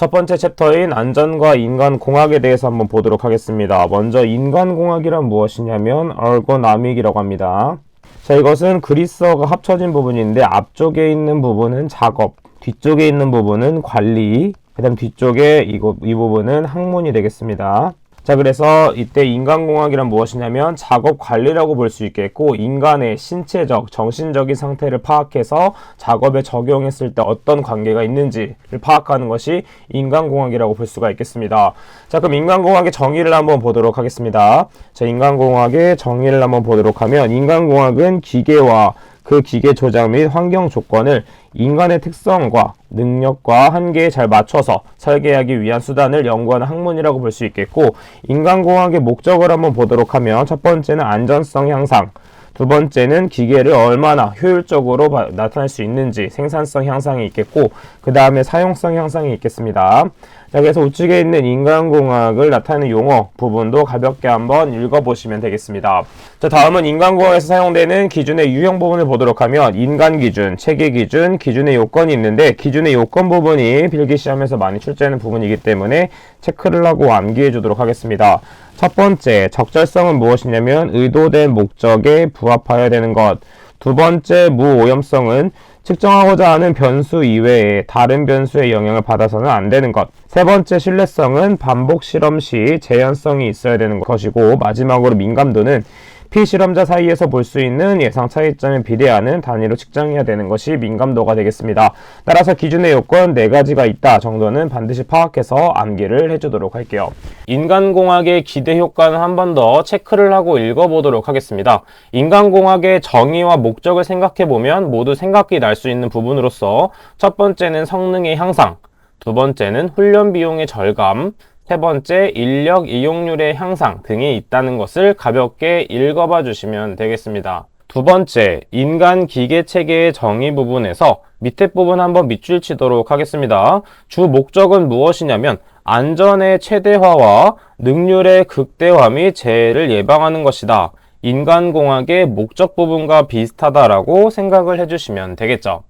첫 번째 챕터인 안전과 인간공학에 대해서 한번 보도록 하겠습니다. 먼저 인간공학이란 무엇이냐면 얼고나믹이라고 합니다. 자, 이것은 그리스어가 합쳐진 부분인데 앞쪽에 있는 부분은 작업, 뒤쪽에 있는 부분은 관리, 그 다음 뒤쪽에 이거, 이 부분은 학문이 되겠습니다. 자, 그래서 이때 인간공학이란 무엇이냐면 작업 관리라고 볼 수 있겠고, 인간의 신체적, 정신적인 상태를 파악해서 작업에 적용했을 때 어떤 관계가 있는지를 파악하는 것이 인간공학이라고 볼 수가 있겠습니다. 자, 그럼 인간공학의 정의를 한번 보도록 하겠습니다. 자, 인간공학의 정의를 한번 보도록 하면, 인간공학은 기계와 그 기계 조작 및 환경 조건을 인간의 특성과 능력과 한계에 잘 맞춰서 설계하기 위한 수단을 연구하는 학문이라고 볼 수 있겠고 인간공학의 목적을 한번 보도록 하면 첫 번째는 안전성 향상 두 번째는 기계를 얼마나 효율적으로 바- 나타낼 수 있는지 생산성 향상이 있겠고 그 다음에 사용성 향상이 있겠습니다. 자 그래서 우측에 있는 인간공학을 나타내는 용어 부분도 가볍게 한번 읽어보시면 되겠습니다. 자 다음은 인간공학에서 사용되는 기준의 유형 부분을 보도록 하면 인간 기준, 체계 기준, 기준의 요건이 있는데 기준의 요건 부분이 필기 시험에서 많이 출제하는 부분이기 때문에 체크를 하고 암기해 주도록 하겠습니다. 첫 번째, 적절성은 무엇이냐면 의도된 목적에 부합하여야 되는 것. 두 번째, 무오염성은 측정하고자 하는 변수 이외에 다른 변수의 영향을 받아서는 안 되는 것. 세 번째, 신뢰성은 반복 실험 시 재현성이 있어야 되는 것이고, 마지막으로 민감도는 피실험자 사이에서 볼 수 있는 예상 차이점에 비례하는 단위로 측정해야 되는 것이 민감도가 되겠습니다. 따라서 기준의 요건 네 가지가 있다 정도는 반드시 파악해서 암기를 해주도록 할게요. 인간공학의 기대 효과는 한 번 더 체크를 하고 읽어보도록 하겠습니다. 인간공학의 정의와 목적을 생각해보면 모두 생각이 날 수 있는 부분으로서 첫 번째는 성능의 향상, 두 번째는 훈련 비용의 절감, 세 번째, 인력 이용률의 향상 등이 있다는 것을 가볍게 읽어봐 주시면 되겠습니다. 두 번째, 인간 기계 체계의 정의 부분에서 밑에 부분 한번 밑줄 치도록 하겠습니다. 주 목적은 무엇이냐면 안전의 최대화와 능률의 극대화 및 재해를 예방하는 것이다. 인간공학의 목적 부분과 비슷하다라고 생각을 해주시면 되겠죠.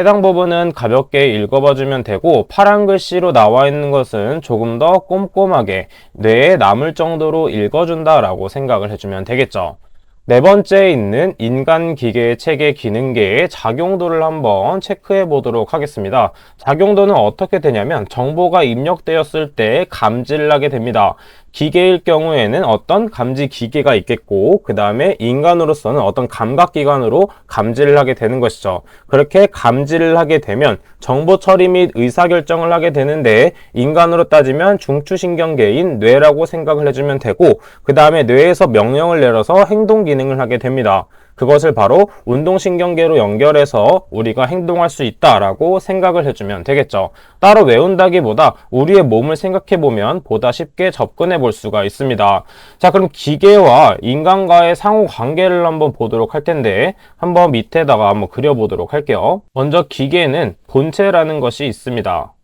해당 부분은 가볍게 읽어봐주면 되고 파란 글씨로 나와 있는 것은 조금 더 꼼꼼하게 뇌에 남을 정도로 읽어준다 라고 생각을 해주면 되겠죠. 네 번째에 있는 인간 기계 체계 기능계의 작용도를 한번 체크해 보도록 하겠습니다. 작용도는 어떻게 되냐면 정보가 입력되었을 때 하게 됩니다. 기계일 경우에는 어떤 감지 기계가 있겠고 그 다음에 인간으로서는 어떤 감각기관으로 감지를 하게 되는 것이죠. 그렇게 감지를 하게 되면 정보 처리 및 의사결정을 하게 되는데 인간으로 따지면 중추신경계인 뇌라고 생각을 해주면 되고 그 다음에 뇌에서 명령을 내려서 행동 기능을 하게 됩니다. 그것을 바로 운동신경계로 연결해서 우리가 행동할 수 있다라고 생각을 해주면 되겠죠. 따로 외운다기보다 우리의 몸을 생각해보면 보다 쉽게 접근해 볼 수가 있습니다. 자, 그럼 기계와 인간과의 상호 관계를 한번 보도록 할 텐데, 한번 밑에다가 한번 그려보도록 할게요. 먼저 기계는 본체라는 것이 있습니다.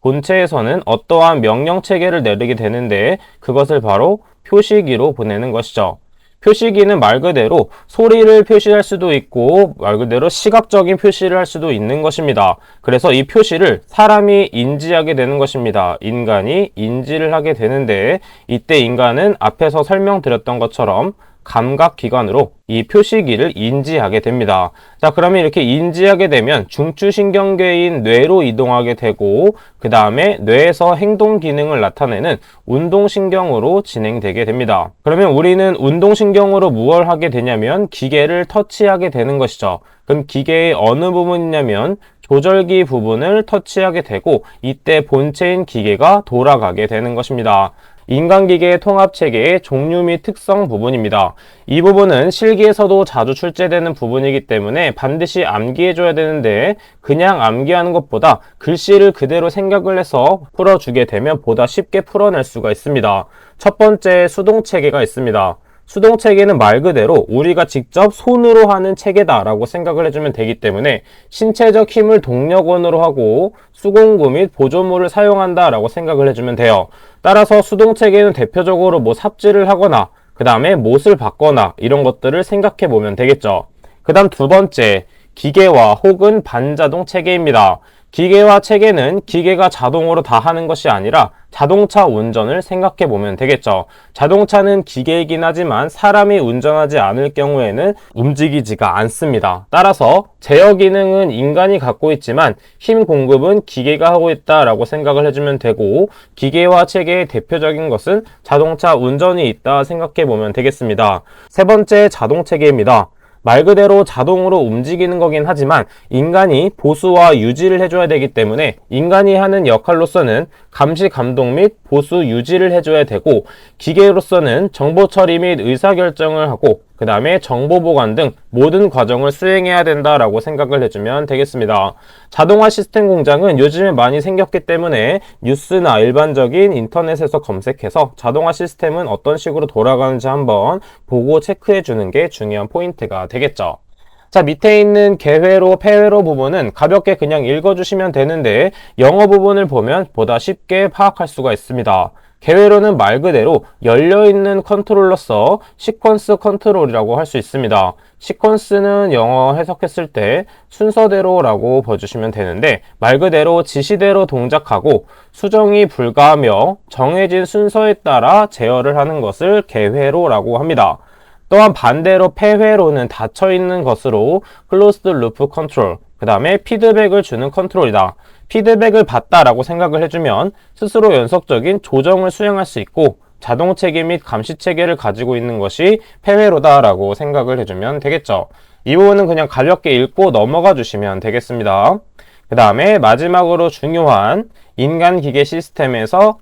본체에서는 어떠한 명령 체계를 내리게 되는데, 그것을 바로 표시기로 보내는 것이죠. 표시기는 말 그대로 소리를 표시할 수도 있고 말 그대로 시각적인 표시를 할 수도 있는 것입니다. 그래서 이 표시를 사람이 인지하게 되는 것입니다. 인간이 인지를 하게 되는데 이때 인간은 앞에서 설명드렸던 것처럼 감각기관으로 이 표시기를 인지하게 됩니다. 자, 그러면 이렇게 인지하게 되면 중추신경계인 뇌로 이동하게 되고, 그 다음에 뇌에서 행동 기능을 나타내는 운동신경으로 진행되게 됩니다. 그러면 우리는 운동신경으로 무엇을 하게 되냐면 기계를 터치하게 되는 것이죠. 그럼 기계의 어느 부분이냐면 조절기 부분을 터치하게 되고, 이때 본체인 기계가 돌아가게 되는 것입니다. 인간기계의 통합체계의 종류 및 특성 부분입니다. 이 부분은 실기에서도 자주 출제되는 부분이기 때문에 반드시 암기해줘야 되는데 그냥 암기하는 것보다 글씨를 그대로 생각을 해서 풀어주게 되면 보다 쉽게 풀어낼 수가 있습니다. 첫 번째 수동체계가 있습니다. 수동 체계는 말 그대로 우리가 직접 손으로 하는 체계다라고 생각을 해주면 되기 때문에 신체적 힘을 동력원으로 하고 수공구 및 보조물을 사용한다라고 생각을 해주면 돼요. 따라서 수동 체계는 대표적으로 뭐 삽질을 하거나 그 다음에 못을 받거나 이런 것들을 생각해 보면 되겠죠. 그 다음 두 번째, 기계와 혹은 반자동 체계입니다. 기계와 체계는 기계가 자동으로 다 하는 것이 아니라 자동차 운전을 생각해 보면 되겠죠. 자동차는 기계이긴 하지만 사람이 운전하지 않을 경우에는 움직이지가 않습니다. 따라서 제어 기능은 인간이 갖고 있지만 힘 공급은 기계가 하고 있다라고 생각을 해주면 되고 기계와 체계의 대표적인 것은 자동차 운전이 있다 생각해 보면 되겠습니다. 세 번째 자동 체계입니다. 말 그대로 자동으로 움직이는 거긴 하지만 인간이 보수와 유지를 해줘야 되기 때문에 인간이 하는 역할로서는 감시 감독 및 보수 유지를 해줘야 되고 기계로서는 정보 처리 및 의사결정을 하고 그 다음에 정보 보관 등 모든 과정을 수행해야 된다라고 생각을 해주면 되겠습니다. 자동화 시스템 공장은 요즘에 많이 생겼기 때문에 뉴스나 일반적인 인터넷에서 검색해서 자동화 시스템은 어떤 식으로 돌아가는지 한번 보고 체크해 주는 게 중요한 포인트가 되겠죠. 자, 밑에 있는 개회로, 폐회로 부분은 가볍게 그냥 읽어주시면 되는데 영어 부분을 보면 보다 쉽게 파악할 수가 있습니다. 개회로는 말 그대로 열려있는 컨트롤러서 시퀀스 컨트롤이라고 할 수 있습니다. 시퀀스는 영어 해석했을 때 순서대로라고 봐주시면 되는데 말 그대로 지시대로 동작하고 수정이 불가하며 정해진 순서에 따라 제어를 하는 것을 개회로라고 합니다. 또한 반대로 폐회로는 닫혀있는 것으로 closed loop control, 그 다음에 피드백을 주는 컨트롤이다. 피드백을 받다라고 생각을 해주면 스스로 연속적인 조정을 수행할 수 있고 자동 체계 및 감시 체계를 가지고 있는 것이 폐회로다라고 생각을 해주면 되겠죠. 이 부분은 그냥 가볍게 읽고 넘어가 주시면 되겠습니다. 그 다음에 마지막으로 중요한 인간 기계 시스템에서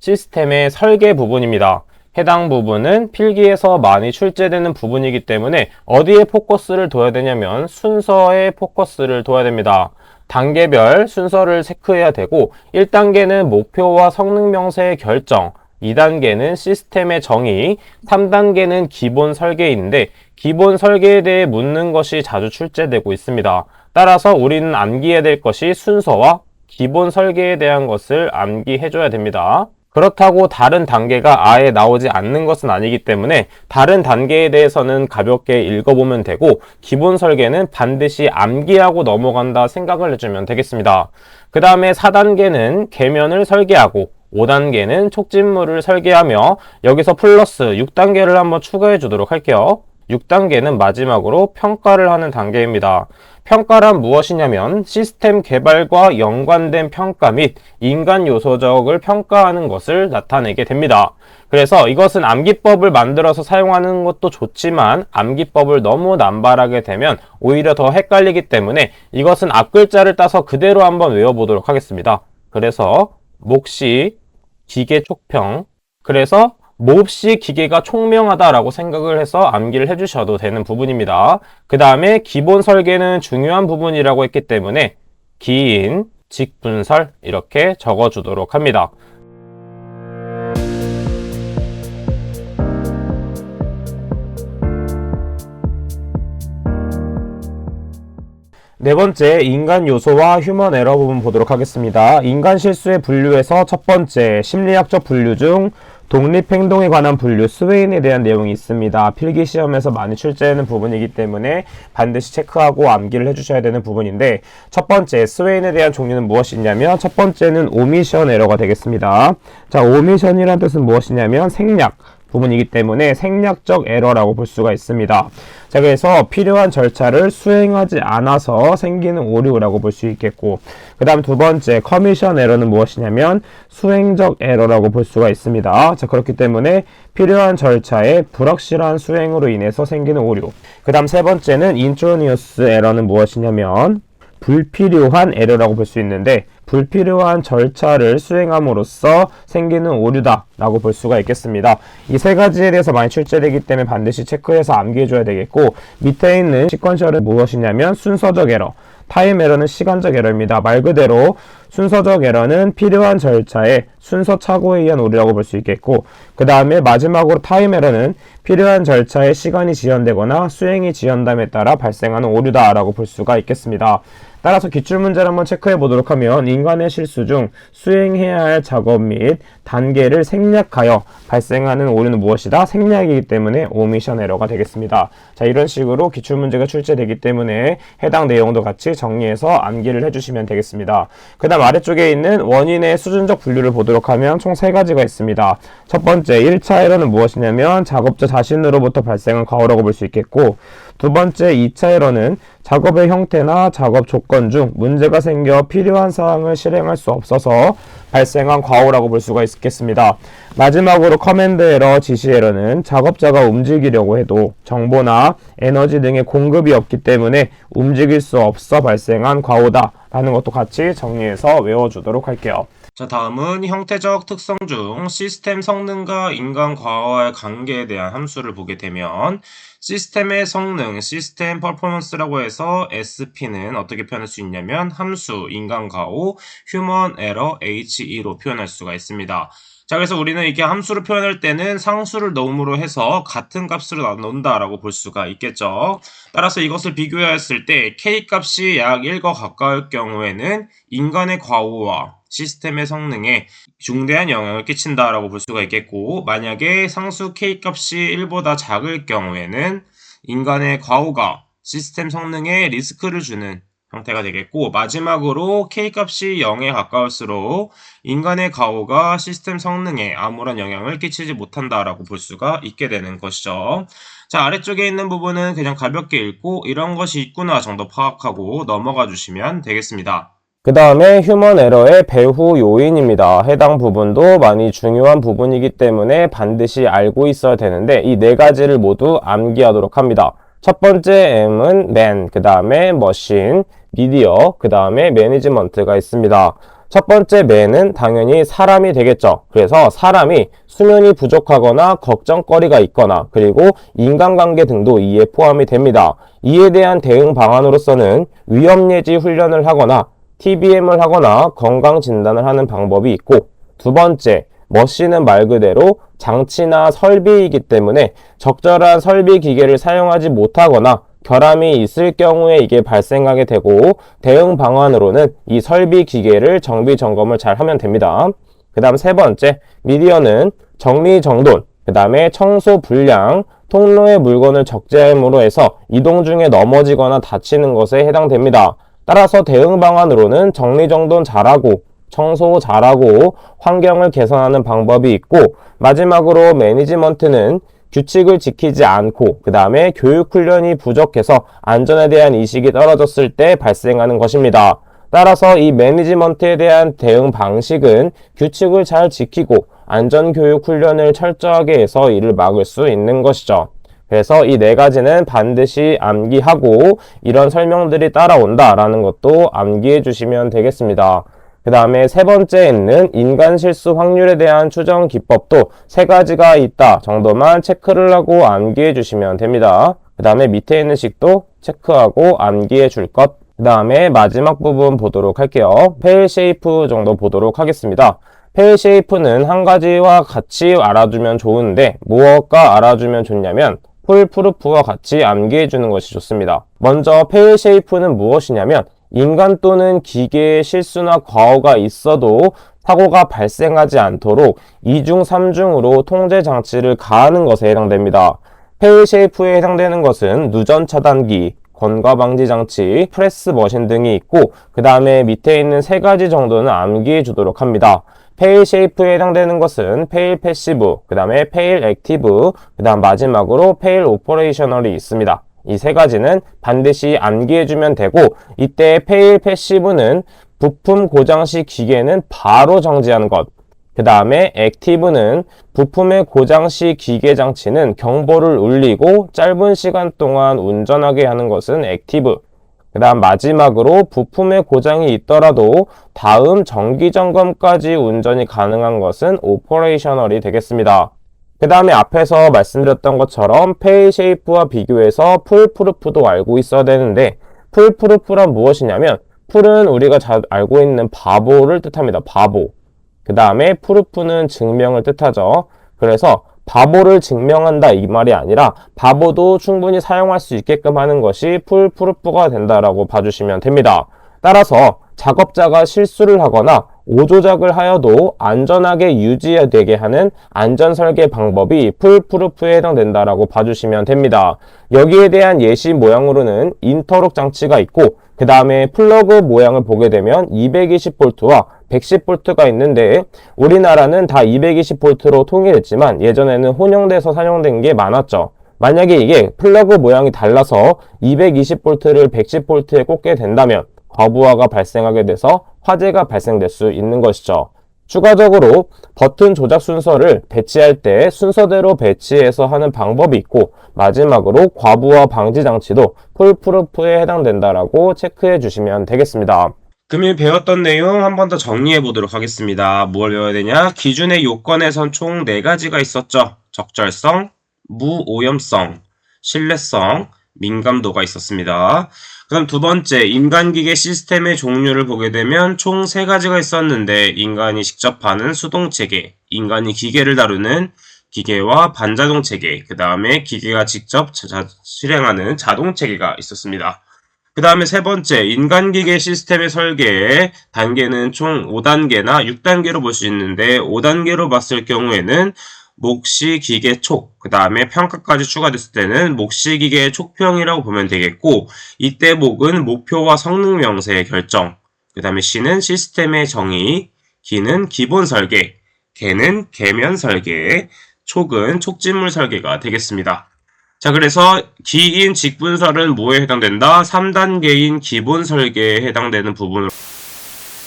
시스템의 설계 부분입니다. 해당 부분은 필기에서 많이 출제되는 부분이기 때문에 어디에 포커스를 둬야 되냐면 순서에 포커스를 둬야 됩니다. 단계별 순서를 체크해야 되고 1단계는 목표와 성능 명세의 결정, 2단계는 시스템의 정의, 3단계는 기본 설계인데 기본 설계에 대해 묻는 것이 자주 출제되고 있습니다. 따라서 우리는 암기해야 될 것이 순서와 기본 설계에 대한 것을 암기해줘야 됩니다. 그렇다고 다른 단계가 아예 나오지 않는 것은 아니기 때문에 다른 단계에 대해서는 가볍게 읽어보면 되고 기본 설계는 반드시 암기하고 넘어간다 생각을 해주면 되겠습니다. 그 다음에 4단계는 계면을 설계하고 5단계는 촉진물을 설계하며 여기서 플러스 6단계를 한번 추가해 주도록 할게요. 6단계는 마지막으로 평가를 하는 단계입니다. 평가란 무엇이냐면 시스템 개발과 연관된 평가 및 인간 요소 적을 평가하는 것을 나타내게 됩니다. 그래서 이것은 암기법을 만들어서 사용하는 것도 좋지만 암기법을 너무 남발하게 되면 오히려 더 헷갈리기 때문에 이것은 앞글자를 따서 그대로 한번 외워보도록 하겠습니다. 그래서 몫이 기계 촉평 그래서 몹시 기계가 총명하다라고 생각을 해서 암기를 해주셔도 되는 부분입니다. 그 다음에 기본 설계는 중요한 부분이라고 했기 때문에 긴 직분설 이렇게 적어주도록 합니다. 네 번째, 인간 요소와 휴먼 에러 부분 보도록 하겠습니다. 인간 실수의 분류에서 첫 번째, 심리학적 분류 중 독립행동에 관한 분류, 스웨인에 대한 내용이 있습니다. 필기 시험에서 많이 출제하는 부분이기 때문에 반드시 체크하고 암기를 해주셔야 되는 부분인데, 첫 번째, 스웨인에 대한 종류는 무엇이냐면, 첫 번째는 오미션 에러가 되겠습니다. 자, 오미션이란 뜻은 무엇이냐면, 생략. 부분이기 때문에 생략적 에러라고 볼 수가 있습니다. 자, 그래서 필요한 절차를 수행하지 않아서 생기는 오류라고 볼 수 있겠고, 그 다음 두 번째, 커미션 에러는 무엇이냐면 수행적 에러라고 볼 수가 있습니다. 자, 그렇기 때문에 필요한 절차의 불확실한 수행으로 인해서 생기는 오류. 그 다음 세 번째는 인트로니어스 에러는 무엇이냐면 불필요한 에러라고 볼 수 있는데 불필요한 절차를 수행함으로써 생기는 오류다 라고 볼 수가 있겠습니다. 이 세 가지에 대해서 많이 출제되기 때문에 반드시 체크해서 암기해 줘야 되겠고 밑에 있는 시퀀셜은 무엇이냐면 순서적 에러 타임 에러는 시간적 에러입니다. 말 그대로 순서적 에러는 필요한 절차에 순서 착오에 의한 오류라고 볼 수 있겠고 그 다음에 마지막으로 타임 에러는 필요한 절차에 시간이 지연되거나 수행이 지연됨에 따라 발생하는 오류다라고 볼 수가 있겠습니다. 따라서 기출문제를 한번 체크해 보도록 하면 인간의 실수 중 수행해야 할 작업 및 단계를 생략하여 발생하는 오류는 무엇이다? 생략이기 때문에 오미션 에러가 되겠습니다. 자, 이런 식으로 기출문제가 출제되기 때문에 해당 내용도 같이 정리해서 암기를 해주시면 되겠습니다. 그 다음 아래쪽에 있는 원인의 수준적 분류를 보도록 하면 총 세 가지가 있습니다. 첫 번째, 1차 에러는 무엇이냐면 작업자 자신으로부터 발생한 과오라고 볼 수 있겠고 두 번째 2차 에러는 작업의 형태나 작업 조건 중 문제가 생겨 필요한 사항을 실행할 수 없어서 발생한 과오라고 볼 수가 있겠습니다. 마지막으로 커맨드 에러, 지시 에러는 작업자가 움직이려고 해도 정보나 에너지 등의 공급이 없기 때문에 움직일 수 없어 발생한 과오다 라는 것도 같이 정리해서 외워주도록 할게요. 자, 다음은 형태적 특성 중 시스템 성능과 인간 과거의 관계에 대한 함수를 보게 되면 시스템의 성능, 시스템 퍼포먼스라고 해서 SP는 어떻게 표현할 수 있냐면 함수, 인간 과오, 휴먼 에러, HE로 표현할 수가 있습니다. 자, 그래서 우리는 이렇게 함수를 표현할 때는 상수를 넣음으로 해서 같은 값으로 나눈다라고 볼 수가 있겠죠. 따라서 이것을 비교했을 때 k 값이 약 1과 가까울 경우에는 인간의 과오와 시스템의 성능에 중대한 영향을 끼친다라고 볼 수가 있겠고 만약에 상수 k 값이 1보다 작을 경우에는 인간의 과오가 시스템 성능에 리스크를 주는 형태가 되겠고 마지막으로 k 값이 0에 가까울수록 인간의 과오가 시스템 성능에 아무런 영향을 끼치지 못한다라고 볼 수가 있게 되는 것이죠. 자 아래쪽에 있는 부분은 그냥 가볍게 읽고 이런 것이 있구나 정도 파악하고 넘어가 주시면 되겠습니다. 그 다음에 휴먼 에러의 배후 요인입니다. 해당 부분도 많이 중요한 부분이기 때문에 반드시 알고 있어야 되는데 이 네 가지를 모두 암기하도록 합니다. 첫 번째 M은 man, 그 다음에 machine, 미디어, 그 다음에 매니지먼트가 있습니다. 첫 번째 man은 당연히 사람이 되겠죠. 그래서 사람이 수면이 부족하거나 걱정거리가 있거나 그리고 인간관계 등도 이에 포함이 됩니다. 이에 대한 대응 방안으로서는 위험 예지 훈련을 하거나 TBM을 하거나 건강 진단을 하는 방법이 있고 두 번째, 머신은 말 그대로 장치나 설비이기 때문에 적절한 설비 기계를 사용하지 못하거나 결함이 있을 경우에 이게 발생하게 되고 대응 방안으로는 이 설비 기계를 정비 점검을 잘 하면 됩니다. 그 다음 세 번째, 미디어는 정리 정돈, 그 다음에 청소 불량, 통로의 물건을 적재함으로 해서 이동 중에 넘어지거나 다치는 것에 해당됩니다. 따라서 대응 방안으로는 정리정돈 잘하고 청소 잘하고 환경을 개선하는 방법이 있고 마지막으로 매니지먼트는 규칙을 지키지 않고 그 다음에 교육 훈련이 부족해서 안전에 대한 인식이 떨어졌을 때 발생하는 것입니다. 따라서 이 매니지먼트에 대한 대응 방식은 규칙을 잘 지키고 안전교육 훈련을 철저하게 해서 이를 막을 수 있는 것이죠. 그래서 이 네 가지는 반드시 암기하고 이런 설명들이 따라온다라는 것도 암기해 주시면 되겠습니다. 그 다음에 세 번째에는 인간 실수 확률에 대한 추정 기법도 세 가지가 있다 정도만 체크를 하고 암기해 주시면 됩니다. 그 다음에 밑에 있는 식도 체크하고 암기해 줄 것. 그 다음에 마지막 부분 보도록 할게요. 페일 쉐이프 정도 보도록 하겠습니다. 페일 쉐이프는 한 가지와 같이 알아두면 좋은데 무엇과 알아주면 좋냐면 폴프루프와 같이 암기해 주는 것이 좋습니다. 먼저 페일 쉐이프는 무엇이냐면 인간 또는 기계의 실수나 과오가 있어도 사고가 발생하지 않도록 2중, 3중으로 통제 장치를 가하는 것에 해당됩니다. 페일 쉐이프에 해당되는 것은 누전 차단기, 건과 방지 장치, 프레스 머신 등이 있고 그 다음에 밑에 있는 세 가지 정도는 암기해 주도록 합니다. 페일 쉐이프에 해당되는 것은 페일 패시브, 그 다음에 페일 액티브, 그 다음 마지막으로 페일 오퍼레이셔널이 있습니다. 이 세 가지는 반드시 암기해주면 되고 이때 페일 패시브는 부품 고장 시 기계는 바로 정지하는 것. 그 다음에 액티브는 부품의 고장 시 기계 장치는 경보를 울리고 짧은 시간 동안 운전하게 하는 것은 액티브. 그 다음 마지막으로 부품의 고장이 있더라도 다음 정기 점검까지 운전이 가능한 것은 오퍼레이셔널이 되겠습니다. 그 다음에 앞에서 말씀드렸던 것처럼 페이 쉐이프와 비교해서 풀프루프도 알고 있어야 되는데 풀프루프란 무엇이냐면 풀은 우리가 잘 알고 있는 바보를 뜻합니다. 바보. 그 다음에 프루프는 증명을 뜻하죠. 그래서 바보를 증명한다 이 말이 아니라 바보도 충분히 사용할 수 있게끔 하는 것이 풀 프루프가 된다라고 봐주시면 됩니다. 따라서 작업자가 실수를 하거나 오조작을 하여도 안전하게 유지되게 하는 안전 설계 방법이 풀 프루프에 해당된다라고 봐주시면 됩니다. 여기에 대한 예시 모양으로는 인터록 장치가 있고 그 다음에 플러그 모양을 보게 되면 220V와 110V가 있는데 우리나라는 다 220V로 통일했지만 예전에는 혼용돼서 사용된 게 많았죠. 만약에 이게 플러그 모양이 달라서 220V를 110V에 꽂게 된다면 과부하가 발생하게 돼서 화재가 발생될 수 있는 것이죠. 추가적으로 버튼 조작 순서를 배치할 때 순서대로 배치해서 하는 방법이 있고 마지막으로 과부하 방지 장치도 풀프루프에 해당된다라고 체크해 주시면 되겠습니다. 금일 배웠던 내용 한 번 더 정리해 보도록 하겠습니다. 뭘 배워야 되냐? 기준의 요건에선 총 4가지가 있었죠. 적절성, 무오염성, 신뢰성, 민감도가 있었습니다. 그럼 두 번째, 인간기계 시스템의 종류를 보게 되면 총 3가지가 있었는데 인간이 직접 하는 수동체계, 인간이 기계를 다루는 기계와 반자동 체계, 그 다음에 기계가 직접 자- 자- 실행하는 자동 체계가 있었습니다. 그 다음에 세 번째, 인간기계 시스템의 설계의 단계는 총 5단계나 6단계로 볼 수 있는데, 5단계로 봤을 경우에는 몫시 기계 촉, 그 다음에 평가까지 추가됐을 때는 몫시 기계의 촉평이라고 보면 되겠고, 이때 목은 목표와 성능 명세의 결정, 그 다음에 시는 시스템의 정의, 기는 기본 설계, 개는 계면 설계, 촉은 촉진물 설계가 되겠습니다. 자, 그래서 기인 직분설은 뭐에 해당된다? 3단계인 기본 설계에 해당되는 부분으로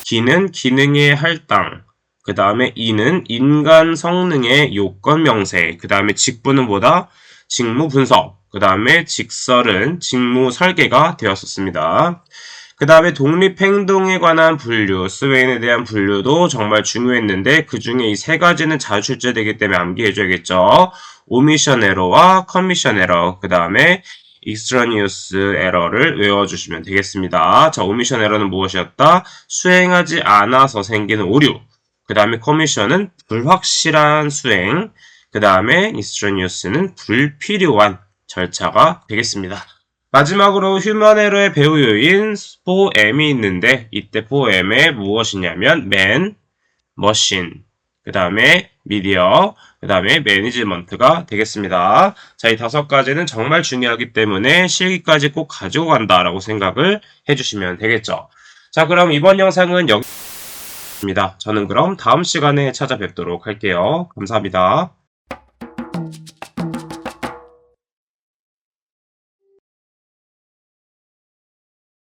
기는 기능의 할당, 그 다음에 이는 인간 성능의 요건 명세, 그 다음에 직분은 뭐다? 직무 분석, 그 다음에 직설은 직무 설계가 되었었습니다. 그 다음에 독립행동에 관한 분류, 스웨인에 대한 분류도 정말 중요했는데 그 중에 이 세 가지는 자주 출제되기 때문에 암기해줘야겠죠. 오미션 에러와 커미션 에러, 그 다음에 extraneous 에러를 외워주시면 되겠습니다. 자, 오미션 에러는 무엇이었다? 수행하지 않아서 생기는 오류. 그 다음에 커미션은 불확실한 수행. 그 다음에 extraneous는 불필요한 절차가 되겠습니다. 마지막으로 휴먼 에러의 배후 요인 4M이 있는데 이때 4M에 무엇이냐면 man, machine, 그 다음에 미디어, 그 다음에 매니지먼트가 되겠습니다. 자, 이 다섯 가지는 정말 중요하기 때문에 실기까지 꼭 가지고 간다라고 생각을 해주시면 되겠죠. 자, 그럼 이번 영상은 여기입니다. 저는 그럼 다음 시간에 찾아뵙도록 할게요. 감사합니다.